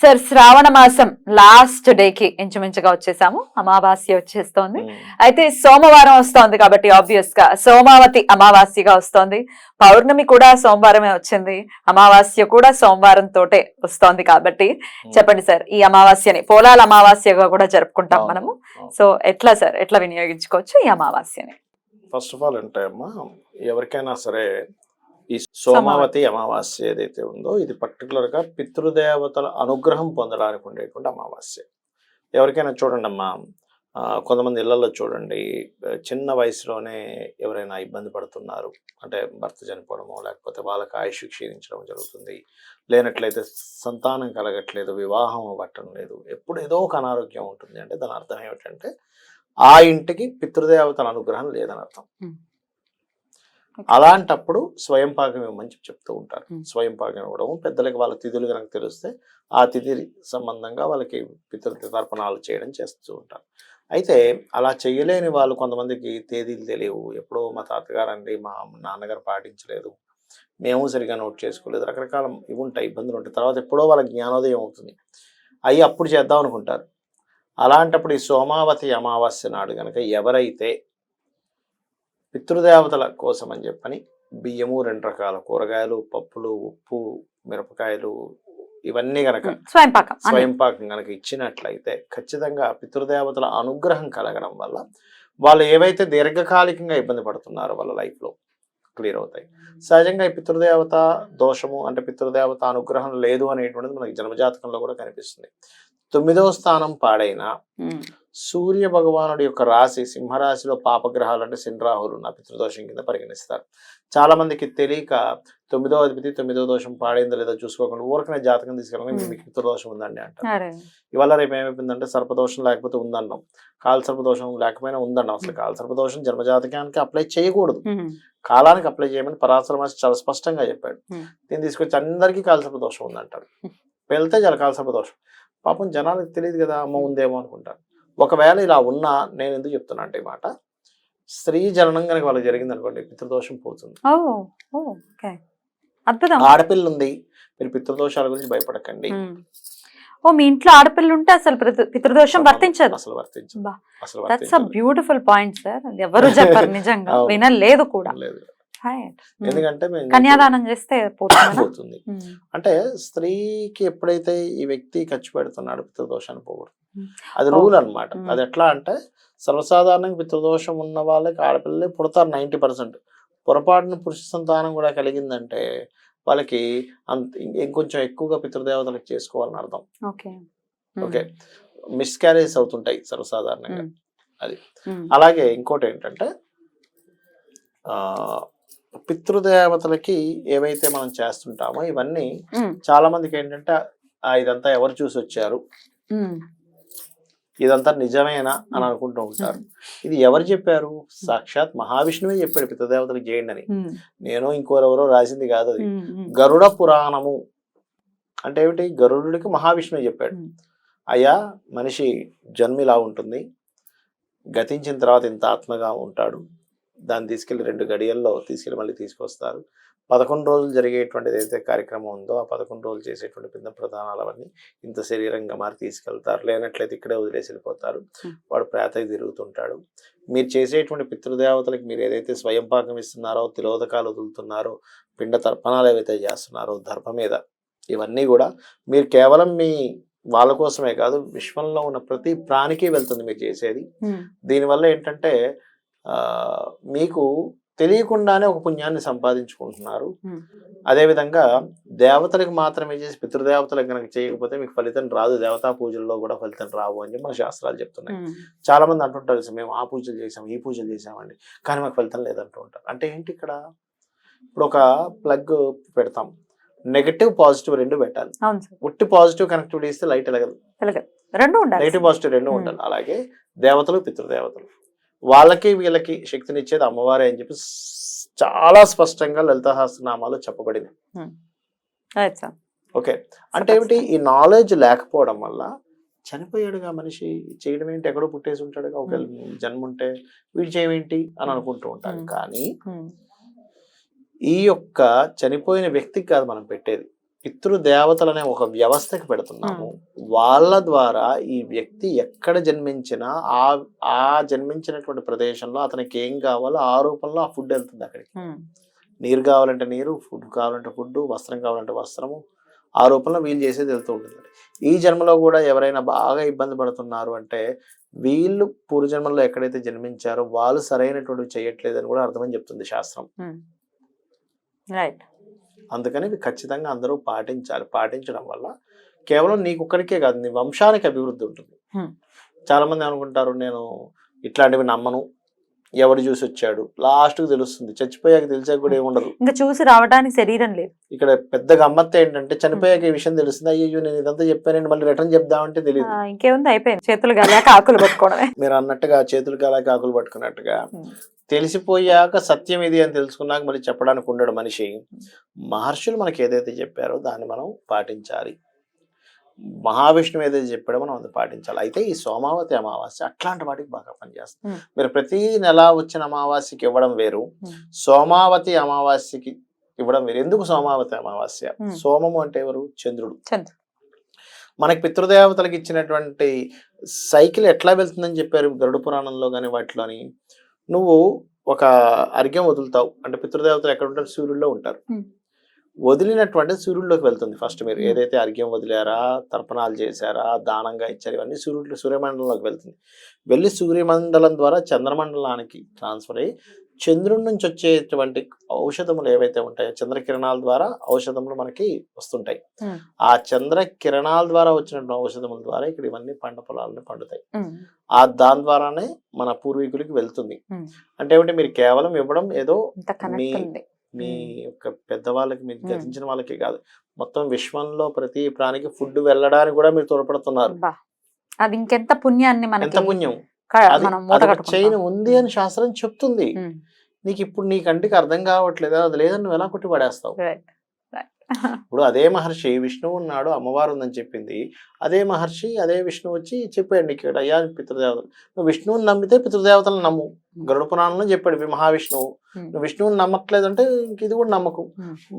Sir శ్రావణ మాసం last day కి ఇంచుమించుగా వచ్చేసాము. అమావాస్య వచ్చేస్తోంది. అయితే సోమవారం వస్తోంది కాబట్టి ఆబ్వియస్గా సోమావతి అమావాస్యగా వస్తోంది. పౌర్ణమి కూడా సోమవారమే వచ్చింది. అమావాస్య కూడా సోమవారం తోటే వస్తోంది కాబట్టి చెప్పండి సార్ ఈ అమావాస్యని పోలాల అమావాస్యగా కూడా జరుపుకుంటాం మనము. సో ఎట్లా సార్ ఎట్లా వినియోగించుకోవచ్చు ఈ అమావాస్యని? ఫస్ట్ ఆఫ్ ఆల్ అంటే అమ్మా ఎవరికైనా సరే ఈ సోమావతి అమావాస్య ఏదైతే ఉందో ఇది పర్టికులర్గా పితృదేవతల అనుగ్రహం పొందడానికి ఉండేటువంటి అమావాస్య. ఎవరికైనా చూడండి అమ్మా కొంతమంది ఇళ్ళలో చూడండి చిన్న వయసులోనే ఎవరైనా ఇబ్బంది పడుతున్నారు. అంటే భర్త చనిపోవడమో లేకపోతే వాళ్ళకి ఆయుష్ క్షీణించడం జరుగుతుంది. లేనట్లయితే సంతానం కలగట్లేదు వివాహం అవ్వటం లేదు. ఎప్పుడు ఏదో ఒక అనారోగ్యం ఉంటుంది. అంటే దాని అర్థం ఏమిటంటే ఆ ఇంటికి పితృదేవతల అనుగ్రహం లేదని అర్థం అలాంటప్పుడు స్వయం పాకం ఇవ్వమని చెప్తూ ఉంటారు. Hmm. స్వయం పాకం ఇవ్వడం పెద్దలకి వాళ్ళ తిథులు కనుక తెలిస్తే ఆ తిథి సంబంధంగా వాళ్ళకి పితృ తర్పణాలు చేయడం చేస్తూ ఉంటారు. అయితే అలా చేయలేని వాళ్ళు కొంతమందికి తేదీలు తెలియవు. ఎప్పుడో మా తాతగారు అండి మా నాన్నగారు పాటించలేదు. మేము సరిగా నోట్ చేసుకోలేదు. రకరకాల ఇవి ఉంటాయి ఇబ్బందులు ఉంటాయి. తర్వాత ఎప్పుడో వాళ్ళ జ్ఞానోదయం అవుతుంది. అవి అప్పుడు చేద్దాం అనుకుంటారు. అలాంటప్పుడు ఈ సోమావతి అమావాస్య నాడు కనుక ఎవరైతే పితృదేవతల కోసం అని చెప్పని బియ్యము రెండు రకాల కూరగాయలు పప్పులు ఉప్పు మిరపకాయలు ఇవన్నీ గనక స్వయం పాకం అన్ని. స్వయం పాకం కనుక ఇచ్చినట్లయితే ఖచ్చితంగా పితృదేవతల అనుగ్రహం కలగడం వల్ల వాళ్ళు ఏవైతే దీర్ఘకాలికంగా ఇబ్బంది పడుతున్నారో వాళ్ళ లైఫ్లో క్లియర్ అవుతాయి సహజంగా ఈ పితృదేవత దోషము అంటే పితృదేవత అనుగ్రహం లేదు అనేటువంటిది మనకి జన్మజాతకంలో కూడా కనిపిస్తుంది తొమ్మిదవ స్థానం పాడైన. సూర్య భగవానుడి యొక్క రాశి సింహరాశిలో పాపగ్రహాలు అంటే శనిరాహులు నా పితృదోషం కింద పరిగణిస్తారు. చాలా మందికి తెలియక తొమ్మిదవ అధిపతి తొమ్మిదవ దోషం పాడైందో లేదో చూసుకోకుండా ఊరకనే జాతకం తీసుకెళ్ళి. మీకు పితృదోషం ఉందండి అంటారు అరే. ఇవాళ రేపు ఏమైపోయిందంటే సర్పదోషం లేకపోతే ఉందన్నాం. కాల సర్పదోషం లేకపోయినా ఉందన్నాం. అసలు కాల సర్పదోషం జన్మజాతకానికి అప్లై చేయకూడదు. కాలానికి అప్లై చేయమని పరాశర మహర్షి చాలా స్పష్టంగా చెప్పాడు. దీన్ని తీసుకొచ్చి అందరికీ కాలసర్ప దోషం ఉందంటారు. వెళ్తే చాలా కాలసర్ప దోషం పాపం జనాలకు తెలియదు కదా అమ్మ ఉందేమో అనుకుంటారు. ఒకవేళ ఇలా ఉన్నా నేను ఎందుకు చెప్తున్నా అంటే మాట స్త్రీ జననం కనుక వాళ్ళకి జరిగింది అనుకోండి పితృదోషం పోతుంది. అద్భుతం. ఆడపిల్ల ఉంది మీరు పితృదోషాల గురించి భయపడకండి. ఓ మీ ఇంట్లో ఆడపిల్ల ఉంటే అసలు పితృ- పితృదోషం వర్తించదు. అసలు వర్తించదు. బ్యూటిఫుల్ పాయింట్ సార్ ఎవరు చెప్పరు నిజంగా. వినలేదు కూడా. ఎందుకంటే మేము కన్యాదానం చేస్తే పోతుందా పోతుంది. అంటే స్త్రీకి ఎప్పుడైతే ఈ వ్యక్తి ఖర్చు పెడుతున్నాడు పితృదోషాన్ని పోగొడుతుంది. Hmm. అది Oh. రూల్ అన్నమాట. Hmm. అది ఎట్లా అంటే సర్వసాధారణంగా పితృదోషం ఉన్న వాళ్ళకి ఆడపిల్లలే పుడతారు నైంటీ పర్సెంట్. పొరపాటున పురుష సంతానం కూడా కలిగిందంటే వాళ్ళకి అంత ఇంకొంచెం ఎక్కువగా పితృదేవతలకు చేసుకోవాలని అర్థం. ఓకే ఓకే మిస్క్యారేజ్ అవుతుంటాయి సర్వసాధారణంగా. Hmm. అలాగే ఇంకోటి ఏంటంటే ఆ పితృదేవతలకి ఏవైతే మనం చేస్తుంటామో ఇవన్నీ చాలా మందికి ఏంటంటే "ఆ, ఇదంతా ఎవరు చూసి వచ్చారు ఇదంతా నిజమేనా అని అనుకుంటూ ఉంటారు. ఇది ఎవరు చెప్పారు? సాక్షాత్ మహావిష్ణువే చెప్పాడు పితృదేవతలకు చేయండి అని. నేను ఇంకోరెవరో రాసింది కాదు అది. గరుడ పురాణము అంటే ఏమిటి? గరుడుడికి మహావిష్ణువు చెప్పాడు. అయ్యా మనిషి జన్మ ఇలా ఉంటుంది. గతించిన తర్వాత ఇంత ఆత్మగా ఉంటాడు. దాన్ని తీసుకెళ్ళి రెండు గడియల్లో తీసుకెళ్ళి మళ్ళీ తీసుకొస్తారు. పదకొండు రోజులు జరిగేటువంటిది ఏదైతే కార్యక్రమం ఉందో ఆ పదకొండు రోజులు చేసేటువంటి పిండ ప్రధానాలు అవన్నీ ఇంత శరీరంగా మారి తీసుకెళ్తారు. లేనట్లయితే ఇక్కడే వదిలేసి వెళ్ళిపోతారు. వాడు ప్రేతకి తిరుగుతుంటాడు. మీరు చేసేటువంటి పితృదేవతలకు మీరు ఏదైతే స్వయం పాకం ఇస్తున్నారో తిలోదకాలు వదులుతున్నారో పిండ తర్పణాలు ఏవైతే చేస్తున్నారో దర్భ మీద ఇవన్నీ కూడా మీరు కేవలం మీ వాళ్ళ కోసమే కాదు విశ్వంలో ఉన్న ప్రతి ప్రాణికి వెళ్తుంది మీరు చేసేది. దీనివల్ల ఏంటంటే మీకు తెలియకుండానే ఒక పుణ్యాన్ని సంపాదించుకుంటున్నారు. అదేవిధంగా దేవతలకు మాత్రమే చేసి పితృదేవతలకు కనుక చేయకపోతే మీకు ఫలితం రాదు. దేవతా పూజల్లో కూడా ఫలితం రావు అని మన శాస్త్రాలు చెప్తున్నాయి. చాలా మంది అంటుంటారు "సార్, మేము ఆ పూజలు చేసాం ఈ పూజలు చేసామండి. కానీ మాకు ఫలితం లేదంటూ ఉంటారు. అంటే ఏంటి ఇక్కడ? ఇప్పుడు ఒక ప్లగ్ పెడతాం. నెగటివ్ పాజిటివ్ రెండు పెట్టాలి. ఉట్టి పాజిటివ్ కనెక్టివిటీ ఇస్తే లైట్ ఎలగదు రెండు ఉండాలి. నెగిటివ్ పాజిటివ్ రెండు. ఉండాలి. అలాగే దేవతలు పితృదేవతలు. వాళ్ళకి వీళ్ళకి శక్తిని ఇచ్చేది అమ్మవారే అని చెప్పి చాలా స్పష్టంగా లలితహాసనామాలో చెప్పబడింది. Sir okay. అంటే ఏమిటి? ఈ నాలెడ్జ్ లేకపోవడం వల్ల చనిపోయాడుగా మనిషి చేయడం ఏంటి? ఎక్కడో పుట్టేసి ఉంటాడుగా ఒక జన్మ ఉంటే వీడు చేయమేంటి అని అనుకుంటూ ఉంటాం Hmm. కానీ ఈ యొక్క చనిపోయిన వ్యక్తికి కాదు మనం పెట్టేది. పితృదేవతలు అనే ఒక వ్యవస్థకి పెడుతున్నాము. వాళ్ళ ద్వారా ఈ వ్యక్తి ఎక్కడ జన్మించినా ఆ ఆ జన్మించినటువంటి ప్రదేశంలో అతనికి ఏం కావాలో ఆ రూపంలో ఆ ఫుడ్ వెళ్తుంది అక్కడికి. నీరు కావాలంటే నీరు ఫుడ్ కావాలంటే ఫుడ్ వస్త్రం కావాలంటే వస్త్రము ఆ రూపంలో వీళ్ళు చేసేది వెళ్తూ ఉంటుంది. ఈ జన్మలో కూడా ఎవరైనా బాగా ఇబ్బంది పడుతున్నారు అంటే వీళ్ళు పూర్వజన్మలో ఎక్కడైతే జన్మించారో వాళ్ళు సరైనటువంటివి చేయట్లేదని కూడా అర్థమని చెప్తుంది శాస్త్రం. రైట్ అందుకని ఇవి ఖచ్చితంగా అందరూ పాటించాలి పాటించడం వల్ల కేవలం నీకు ఒక్కడికే కాదు నీ వంశానికి అభివృద్ధి ఉంటుంది Hmm. చాలా మంది అనుకుంటారు నేను ఇట్లాంటివి నమ్మను ఎవడు చూసి వచ్చాడు? లాస్ట్కు తెలుస్తుంది. చచ్చిపోయాక తెలిసాక కూడా ఏముండదు. ఇంకా చూసి రావడానికి శరీరం లేదు. ఇక్కడ పెద్ద గమ్మత్ ఏంటంటే చనిపోయాక ఈ విషయం తెలుస్తుంది అయ్యో నేను ఇదంతా చెప్పానండి మళ్ళీ రిటర్న్ చెప్దామంటే తెలియదు ఇంకేముంది? అయిపోయింది. చేతులు గాలేక ఆకులు పట్టుకోవడమే. మీరు అన్నట్టుగా చేతులు కాలా కాకులు పట్టుకున్నట్టుగా. తెలిసిపోయాక సత్యం ఇది అని తెలుసుకున్నాక మళ్ళీ చెప్పడానికి ఉండడు మనిషి. మహర్షులు మనకి ఏదైతే చెప్పారో దాన్ని మనం పాటించాలి. మహావిష్ణువు ఏదైతే చెప్పాడో మనం అది పాటించాలి. అయితే ఈ సోమావతి అమావాస్య అట్లాంటి వాటికి బాగా పనిచేస్తుంది. మీరు ప్రతి నెల వచ్చిన అమావాస్యకి ఇవ్వడం వేరు. సోమావతి అమావాస్యకి ఇవ్వడం వేరు. ఎందుకు సోమావతి అమావాస్య. సోమము అంటే ఎవరు? చంద్రుడు. చంద్రుడు. మనకి పితృదేవతలకు ఇచ్చినటువంటి సైకిల్ ఎట్లా వెళ్తుందని చెప్పారు గరుడ పురాణంలో కానీ వాటిలోని? నువ్వు ఒక అర్ఘ్యం వదులుతావు. అంటే పితృదేవతలు ఎక్కడ ఉంటారు? సూర్యుల్లో ఉంటారు. వదిలినటువంటి సూర్యుల్లోకి వెళ్తుంది. ఫస్ట్ మీరు. ఏదైతే అర్ఘ్యం వదిలారా తర్పణాలు చేశారా దానంగా ఇచ్చారు ఇవన్నీ సూర్యుడు సూర్యమండలంలోకి వెళ్తుంది. వెళ్ళి సూర్యమండలం ద్వారా చంద్రమండలానికి ట్రాన్స్ఫర్ అయ్యి చంద్రుడి నుంచి వచ్చేటువంటి ఔషధములు ఏవైతే ఉంటాయో చంద్రకిరణాల ద్వారా ఔషధములు మనకి వస్తుంటాయి. ఆ చంద్ర కిరణాల ద్వారా వచ్చినటువంటి ఔషధముల ద్వారా ఇక్కడ ఇవన్నీ పంట పొలాలను పండుతాయి. ఆ దాని ద్వారానే మన పూర్వీకులకి వెళ్తుంది. అంటే ఏమిటి? మీరు కేవలం ఇవ్వడం ఏదో మీ- మీ. యొక్క పెద్దవాళ్ళకి మీరు. గతించిన వాళ్ళకి కాదు. మొత్తం విశ్వంలో ప్రతి ప్రాణికి ఫుడ్ వెళ్ళడానికి కూడా మీరు తోడ్పడుతున్నారు. అది ఇంకెంత పుణ్యాన్ని ఎంత పుణ్యం. చైన్ ఉంది అని శాస్త్రం చెప్తుంది. నీకు ఇప్పుడు నీ కంటికి అర్థం కావట్లేదు? అది లేదని నువ్వు ఎలా కొట్టి పడేస్తావు. ఇప్పుడు అదే మహర్షి విష్ణువు ఉన్నాడు అమ్మవారు ఉందని చెప్పింది. అదే మహర్షి అదే విష్ణువు వచ్చి చెప్పాడు నీకు అయ్యా పితృదేవతలు. నువ్వు విష్ణువుని నమ్మితే పితృదేవతలను నమ్ము. గరుడ పురాణంలో చెప్పాడు మహావిష్ణువు నువ్వు విష్ణువుని నమ్మట్లేదంటే ఇంక ఇది కూడా నమ్మకు.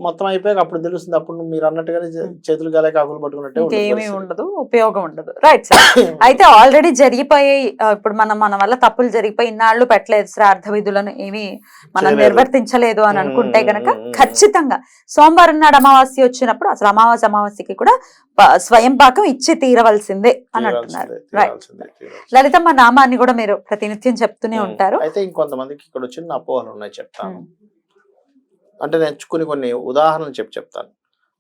మొత్తం అయిపోయాక అప్పుడు తెలుస్తుంది అప్పుడు మీరు అన్నట్టుగానే. చేతులు గాలే కాకులు పట్టుకున్నట్టే. ఉండదు ఉపయోగం ఉండదు రైట్ సార్ అయితే ఆల్రెడీ జరిగిపోయాయి ఇప్పుడు మనం మన వల్ల తప్పులు జరిగిపోయి ఇన్నాళ్ళు పెట్టలేదు శ్రాద్ధ విధులను ఏమి మనం. నిర్వర్తించలేదు అని అనుకుంటే గనక ఖచ్చితంగా సోమవారం నాడు అమావాస్య వచ్చినప్పుడు అసలు అమావాస్య అమావాస్యకి కూడా స్వయం పాకం ఇచ్చి తీరవలసిందే అని అంటున్నారు. లలితమ్మ నామాన్ని కూడా మీరు ప్రతినిత్యం చెప్తూనే Hmm. ఉంటారు అయితే ఇంకొంతమందికి ఇక్కడ చిన్న అపోహలు ఉన్నాయి చెప్తాను Hmm. అంటే నేను కొన్ని కొన్ని ఉదాహరణలు చెప్పి చెప్తాను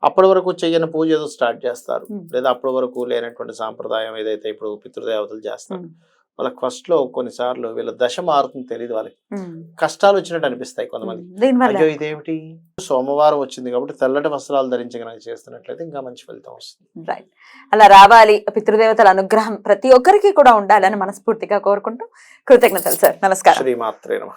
అప్పటి వరకు చెయ్యని పూజ ఏదో స్టార్ట్ చేస్తారు Hmm. లేదా అప్పటి వరకు లేనటువంటి సాంప్రదాయం ఏదైతే ఇప్పుడు పితృదేవతలు చేస్తారు వాళ్ళకి ఫస్ట్లో కొన్నిసార్లు వీళ్ళ దశ మారుతుంది తెలియదు వాళ్ళకి. కష్టాలు వచ్చినట్టు అనిపిస్తాయి కొంతమంది అయ్యో ఇదేమిటి? సోమవారం వచ్చింది కాబట్టి తెల్లటి వస్త్రాలు ధరించి కనుక చేస్తున్నట్లయితే ఇంకా మంచి ఫలితం వస్తుంది. రైట్ అలా రావాలి. పితృదేవతల అనుగ్రహం ప్రతి ఒక్కరికి కూడా ఉండాలని మనస్ఫూర్తిగా కోరుకుంటూ కృతజ్ఞతలు సార్ నమస్కారం. శ్రీమాత్రే నమ.